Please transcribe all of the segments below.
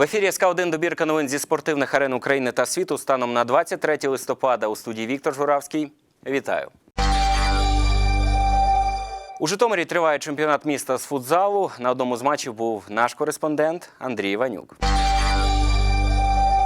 В ефірі СК 1 добірка новин зі спортивних арен України та світу станом на 23 листопада у студії Віктор Журавський. Вітаю. У Житомирі триває чемпіонат міста з футзалу. На одному з матчів був наш кореспондент Андрій Іванюк.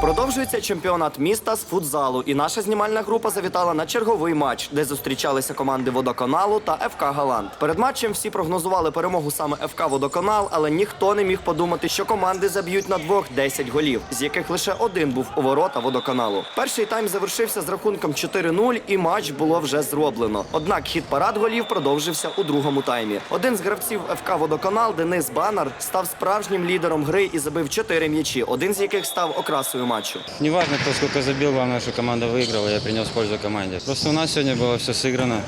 Продовжується чемпіонат міста з футзалу, і наша знімальна група завітала на черговий матч, де зустрічалися команди водоканалу та ФК Галант. Перед матчем всі прогнозували перемогу саме ФК Водоканал, але ніхто не міг подумати, що команди заб'ють на двох 10 голів, з яких лише один був у ворота водоканалу. Перший тайм завершився з рахунком 4-0, і матч було вже зроблено. Однак хід парад голів продовжився у другому таймі. Один з гравців ФК Водоканал Денис Банар став справжнім лідером гри і забив 4 м'ячі, один з яких став окрасою матчу. Неважно, кто сколько забил, главное, что команда выиграла, я принес пользу команде. Просто у нас сегодня было все сыграно,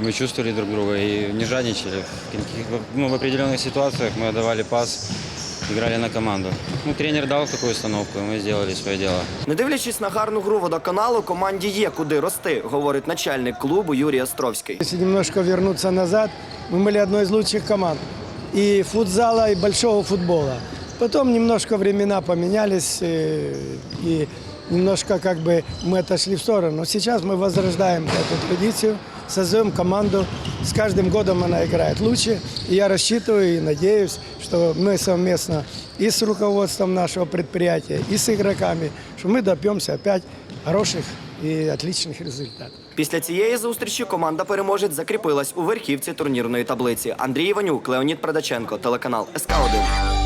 мы чувствовали друг друга и не жадничали. В, каких- ну, в определенных ситуациях мы отдавали пас, играли на команду. Ну, тренер дал такую установку, и мы сделали свое дело. Не дивлячись на гарну гру водоканалу, команді є куди рости, говорить начальник клубу Юрій Островський. Если немножко вернуться назад, мы были одной из лучших команд и футзала, и большого футбола. Потом немножко времена поменялись, э, и немножко как бы мы отошли в сторону. Сейчас мы возрождаем эту традицию, создаем команду. С каждым годом она играет лучше. И я рассчитываю и надеюсь, что мы совместно и с руководством нашего предприятия, и с игроками, что мы добьемся опять хороших и отличных результатов. Після цієї зустрічі команда переможець закріпилась у верхівці турнірної таблиці. Андрій Іванюк, Леонід Продаченко, телеканал СК 1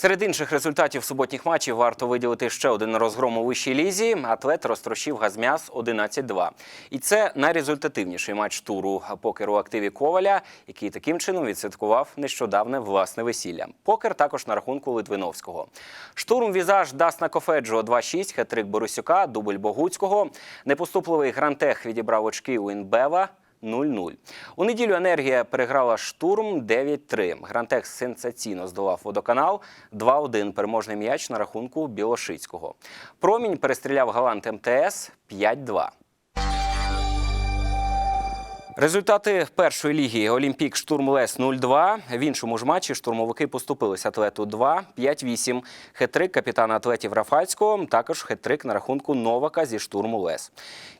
Серед інших результатів суботніх матчів варто виділити ще один розгром у вищій лізі. Атлет розтрощив газм'яс 11-2. І це найрезультативніший матч туру покеру активі Коваля, який таким чином відсвяткував нещодавне власне весілля. Покер також на рахунку Литвиновського. Штурм візаж Дасна Кофеджо 2-6, хетрик Борисюка, дубль Богуцького. Непоступливий грантех відібрав очки у Інбева. 0-0. У неділю енергія переграла штурм 9-3. Грантекс сенсаційно здолав водоканал 2-1. Переможний м'яч на рахунку Білошицького. Промінь перестріляв галант МТС 5-2. Результати першої ліги Олімпік штурм Лес 0-2. В іншому ж матчі штурмовики поступились атлету 2, 5-8. Хетрик капітана атлетів Рафальського, також хетрик на рахунку Новака зі штурму Лес.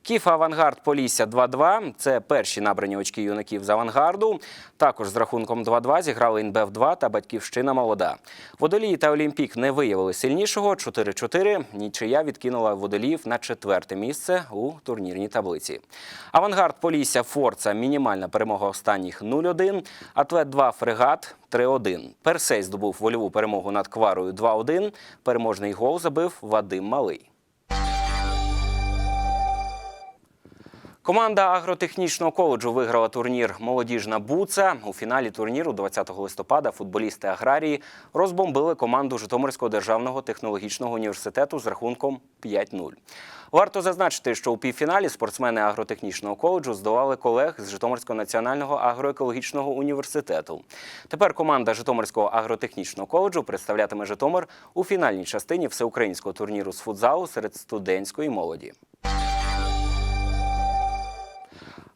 Кіф Авангард Полісся 2-2. Це перші набрані очки юнаків з авангарду. Також з рахунком 2-2 зіграли Інбев 2 та Батьківщина Молода. Водолії та Олімпік не виявили сильнішого 4-4. Нічия відкинула водоліїв на четверте місце у турнірній таблиці. Авангард Полісся Форца мінімальна перемога останніх 0-1. Атлет 2 Фрегат 3-1. Персей здобув вольову перемогу над Кварою 2-1. Переможний гол забив Вадим Малий. Команда агротехнічного коледжу виграла турнір Молодіжна Буца. У фіналі турніру 20 листопада футболісти аграрії розбомбили команду Житомирського державного технологічного університету з рахунком 5-0. Варто зазначити, що у півфіналі спортсмени агротехнічного коледжу здолали колег з Житомирського національного агроекологічного університету. Тепер команда Житомирського агротехнічного коледжу представлятиме Житомир у фінальній частині всеукраїнського турніру з футзалу серед студентської молоді.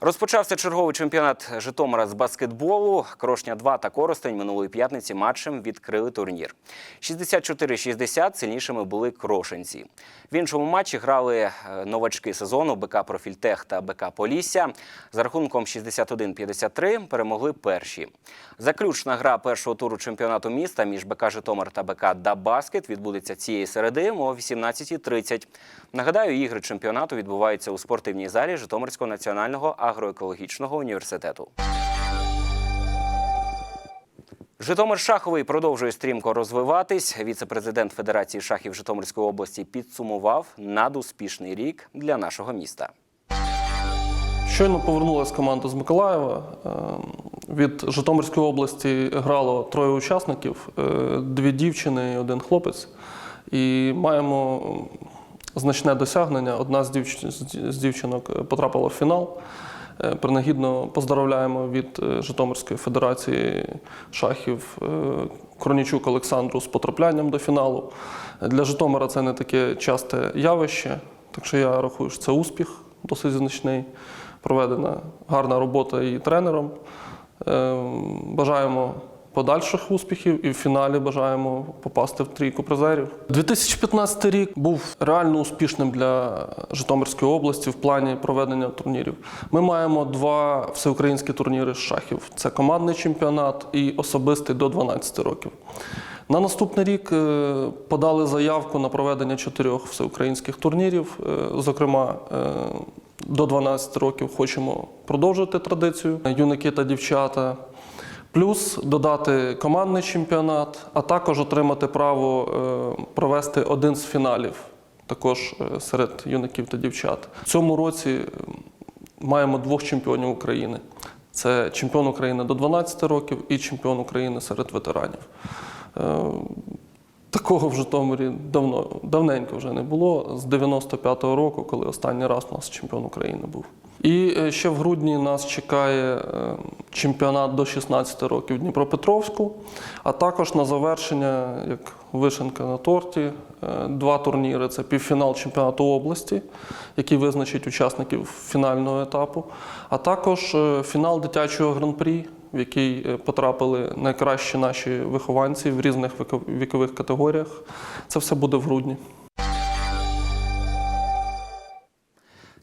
Розпочався черговий чемпіонат Житомира з баскетболу. Крошня 2 та Коростень минулої п'ятниці матчем відкрили турнір. 64-60 сильнішими були крошенці. В іншому матчі грали е, новачки сезону БК Профільтех та БК Полісся. За рахунком 61-53 перемогли перші. Заключна гра першого туру чемпіонату міста між БК Житомир та БК Дабаскет відбудеться цієї середи о 18.30. Нагадаю, ігри чемпіонату відбуваються у спортивній залі Житомирського національного агроекологічного університету. Житомир Шаховий продовжує стрімко розвиватись. Віце-президент Федерації шахів Житомирської області підсумував надуспішний рік для нашого міста. Щойно повернулася команда з Миколаєва. Е, Від Житомирської області грало троє учасників: е, дві дівчини і один хлопець. І маємо значне досягнення. Одна з дівчинок потрапила в фінал. Е, Принагідно поздравляємо від е, Житомирської федерації шахів е, Кронічук Олександру з потраплянням до фіналу. Для Житомира це не таке часте явище, так що я рахую, що це успіх досить значний. Проведена гарна робота і тренером. Бажаємо подальших успіхів і в фіналі бажаємо попасти в трійку призерів. 2015 рік був реально успішним для Житомирської області в плані проведення турнірів. Ми маємо два всеукраїнські турніри з шахів: це командний чемпіонат і особистий до 12 років. На наступний рік е, подали заявку на проведення чотирьох всеукраїнських турнірів. Е, Зокрема, е, до 12 років хочемо продовжити традицію юнаки та дівчата. Плюс додати командний чемпіонат, а також отримати право е, провести один з фіналів, також е, серед юнаків та дівчат. В цьому році маємо двох чемпіонів України. Це чемпіон України до 12 років і чемпіон України серед ветеранів. Е, Такого в Житомирі давно, давненько вже не було, з 95-го року, коли останній раз у нас чемпіон України був. І е, ще в грудні нас чекає е, чемпіонат до 16 років Дніпропетровську, а також на завершення, як вишенка на торті, е, два турніри: це півфінал чемпіонату області, який визначить учасників фінального етапу, а також фінал дитячого гран-прі, в який потрапили найкращі наші вихованці в різних вікових категоріях. Це все буде в грудні.